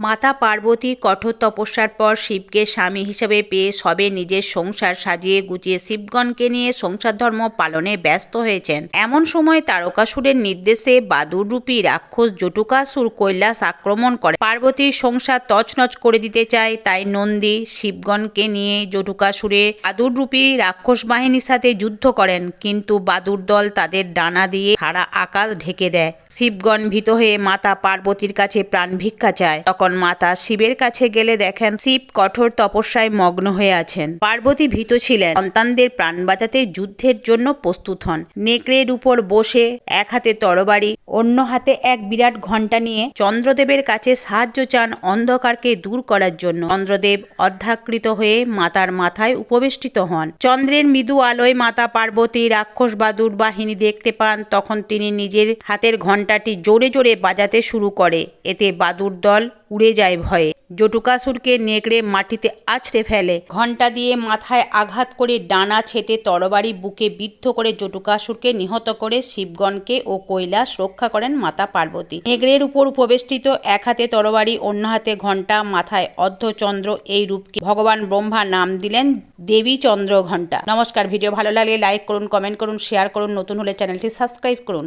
মাতা পার্বতী কঠোর তপস্যার পর শিবকে স্বামী হিসেবে পেয়ে সবে নিজের সংসার সাজিয়ে গুছিয়ে শিবগণকে নিয়ে সংসার ধর্ম পালনে ব্যস্ত হয়েছেন। এমন সময় তারকাসুরের নির্দেশে বাদুররূপী রাক্ষস জটুকাসুর কৈলাস আক্রমণ করে। পার্বতীর সংসার তছনছ করে দিতে চায়, তাই নন্দী শিবগণকে নিয়ে জটুকাসুরে বাদুররূপী রাক্ষস বাহিনীর সাথে যুদ্ধ করেন, কিন্তু বাদুর দল তাদের ডানা দিয়ে সারা আকাশ ঢেকে দেয়। শিবগণ ভীত হয়ে মাতা পার্বতীর কাছে প্রাণ ভিক্ষা চায়। তখন মাতা শিবের কাছে গেলে দেখেন শিব কঠোর তপস্যায় মগ্ন হয়ে আছেন। পার্বতী ভীত ছিলেন। সন্তানদের প্রাণ বাঁচাতে যুদ্ধের জন্য প্রস্তুত হন। নেকড়ের উপর বসে, এক হাতে তরবারি অন্য হাতে এক বিরাট ঘণ্টা নিয়ে চন্দ্রদেবের কাছে সাহায্য চান অন্ধকারকে দূর করার জন্য। চন্দ্রদেব অর্ধাকৃত হয়ে মাতার মাথায় উপবেষ্টিত হন। চন্দ্রের মৃদু আলোয় মাতা পার্বতী, রাক্ষস বাদুর বাহিনী দেখতে পান, তখন তিনি নিজের হাতের ঘণ্টাটি জোরে জোরে বাজাতে শুরু করে। এতে বাদুর দল উড়ে যায় ভয়ে। জটুকাসুরকে নেকড়ে মাটিতে আছড়ে ফেলে। ঘণ্টা দিয়ে মাথায় আঘাত করে ডানা ছেটে তরবারি বুকে বিদ্ধ করে জটুকাসুরকে নিহত করে শিবগণকে ও কৈলাস রক্ষা করেন মাতা পার্বতী। নেগ্রের উপর উপবেষ্টিত এক হাতে তরবারি, অন্য হাতে ঘণ্টা, মাথায় অর্ধচন্দ্র এই রূপকে ভগবান ব্রহ্মা নাম দিলেন দেবী চন্দ্র ঘণ্টা নমস্কার, ভিডিও ভালো লাগলে লাইক করুন কমেন্ট করুন শেয়ার করুন, নতুন হলে চ্যানেলটি সাবস্ক্রাইব করুন।